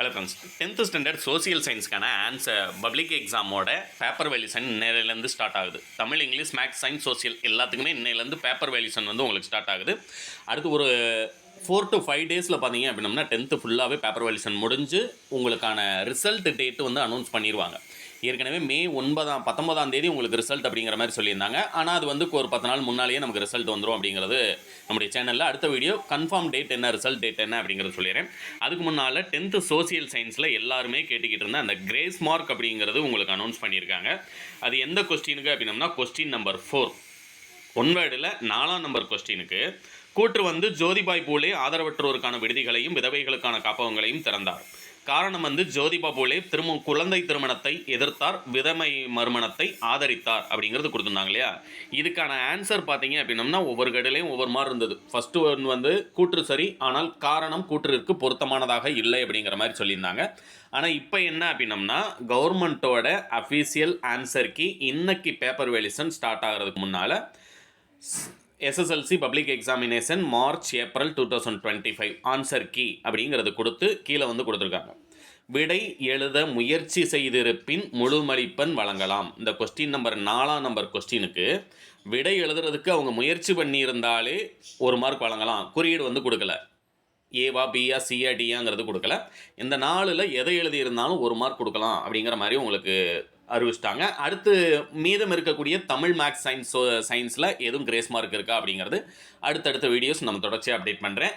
Hello friends tenth standard social சயின்ஸ்க்கான answer public எக்ஸாமோட paper valuation இன்னையிலேருந்து start ஆகுது. Tamil English maths science social எல்லாத்துக்குமே இன்னையிலேருந்து பேப்பர் வேல்யூஷன் வந்து உங்களுக்கு ஸ்டார்ட் ஆகுது. அடுத்து ஒரு ஃபோர் டு ஃபைவ் டேஸில் பார்த்தீங்க அப்படின்னம்னா டென்த்து ஃபுல்லாகவே பேப்பர் வேல்யூஷன் முடிஞ்சு உங்களுக்கான ரிசல்ட் டேட்டு வந்து அனௌன்ஸ் பண்ணிடுவாங்க ஏற்கனவே மே ஒன்பதாம் பத்தொன்பதாம் தேதி உங்களுக்கு ரிசல்ட் அப்படிங்கிற மாதிரி சொல்லியிருந்தாங்க. ஆனால் அது வந்து ஒரு பத்து நாள் முன்னாலேயே நமக்கு ரிசல்ட் வந்துடும் அப்படிங்கிறது நம்முடைய சேனலில் அடுத்த வீடியோ கன்ஃபார்ம் டேட் என்ன ரிசல்ட் டேட் என்ன அப்படிங்கிறது சொல்லிடுறேன். அதுக்கு முன்னால் டென்த்து சோசியல் சயின்ஸில் எல்லாருமே கேட்டுக்கிட்டு இருந்த அந்த கிரேஸ் மார்க் அப்படிங்கிறது உங்களுக்கு அனௌன்ஸ் பண்ணியிருக்காங்க. அது எந்த கொஸ்டினுக்கு அப்படின்னம்னா கொஸ்டின் நம்பர் ஃபோர் ஒன் வேர்டில் நாலாம் நம்பர் கொஸ்டினுக்கு கூற்று வந்து ஜோதிபாய் பூலே ஆதரவற்றோருக்கான விடுதிகளையும் விதவைகளுக்கான காப்பகங்களையும் திறந்தார். காரணம் வந்து ஜோதிபா போலே திரும்ப குழந்தை திருமணத்தை எதிர்த்தார் விதமை மறுமணத்தை ஆதரித்தார் அப்படிங்கிறது கொடுத்துருந்தாங்க இல்லையா? இதுக்கான ஆன்சர் பார்த்தீங்க அப்படின்னம்னா ஒவ்வொரு கடையிலையும் ஒவ்வொரு மாதிரி இருந்தது. ஃபஸ்ட்டு ஒன் வந்து கூற்று சரி ஆனால் காரணம் கூற்றிற்கு பொருத்தமானதாக இல்லை அப்படிங்கிற மாதிரி சொல்லியிருந்தாங்க. ஆனால் இப்போ என்ன அப்படின்னம்னா கவர்மெண்ட்டோட அஃபீஷியல் ஆன்சர் கி இன்னைக்கு பேப்பர் வேலிசன் ஸ்டார்ட் ஆகிறதுக்கு முன்னால் SSLC public examination March April two thousand twenty five answer key அப்படிங்கிறது கொடுத்து கீழே வந்து கொடுத்துருக்காங்க. விடை எழுத முயற்சி செய்திருப்பின் முழு மதிப்பெண் வழங்கலாம். இந்த கொஸ்டின் நம்பர் நாலாம் நம்பர் கொஸ்டினுக்கு விடை எழுதுறதுக்கு அவங்க முயற்சி பண்ணியிருந்தாலே ஒரு மார்க் வழங்கலாம். குறியீடு வந்து கொடுக்கல. ஏவா பியா சியா டியாங்கிறது கொடுக்கல. இந்த நாளில் எதை எழுதியிருந்தாலும் ஒரு மார்க் கொடுக்கலாம் அப்படிங்கிற மாதிரி உங்களுக்கு அறிவிச்சிட்டாங்க. அடுத்து மீதம் இருக்கக்கூடிய தமிழ் மேக்ஸ் சயின்ஸ் சயின்ஸில் எதுவும் கிரேஸ் மார்க் இருக்கா அப்படிங்கிறது அடுத்தடுத்த வீடியோஸ் நம்ம தொடர்ச்சியாக அப்டேட் பண்ணுறேன்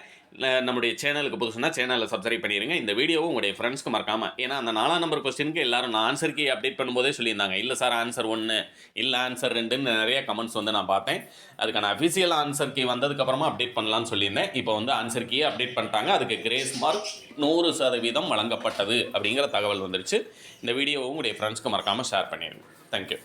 நம்முடைய சேனலுக்கு புதுசுனா சேனலை சப்ஸ்கிரைப் பண்ணிடுங்க இந்த வீடியோவும் உங்களுடைய ஃப்ரெண்ட்ஸ்க்கு மறக்காமல் ஏன்னா அந்த நாலாம் நம்பர் கொஸ்டினுக்கு எல்லாரும் நான் ஆன்சர் கீ அப்டேட் பண்ணும்போதே சொல்லியிருந்தாங்க. இல்லை சார் ஆன்சர் ஒன்று இல்லை ஆன்சர் ரெண்டுன்னு நிறைய கமெண்ட்ஸ் வந்து நான் பார்த்தேன். அதுக்கான அஃபிஷியல் ஆன்சர் கீ வந்ததுக்கப்புறமா அப்டேட் பண்ணலாம்னு சொல்லியிருந்தேன். இப்போ வந்து ஆன்சர் கீயை அப்டேட் பண்ணிட்டாங்க. அதுக்கு கிரேஸ் மார்க் நூறு சதவீதம் வழங்கப்பட்டது அப்படிங்கிற தகவல் வந்துருச்சு. இந்த வீடியோவும் உங்களுடைய ஃப்ரெண்ட்ஸ்க்கு மறக்காமல் ஷேர் பண்ணிடுங்க தேங்க்யூ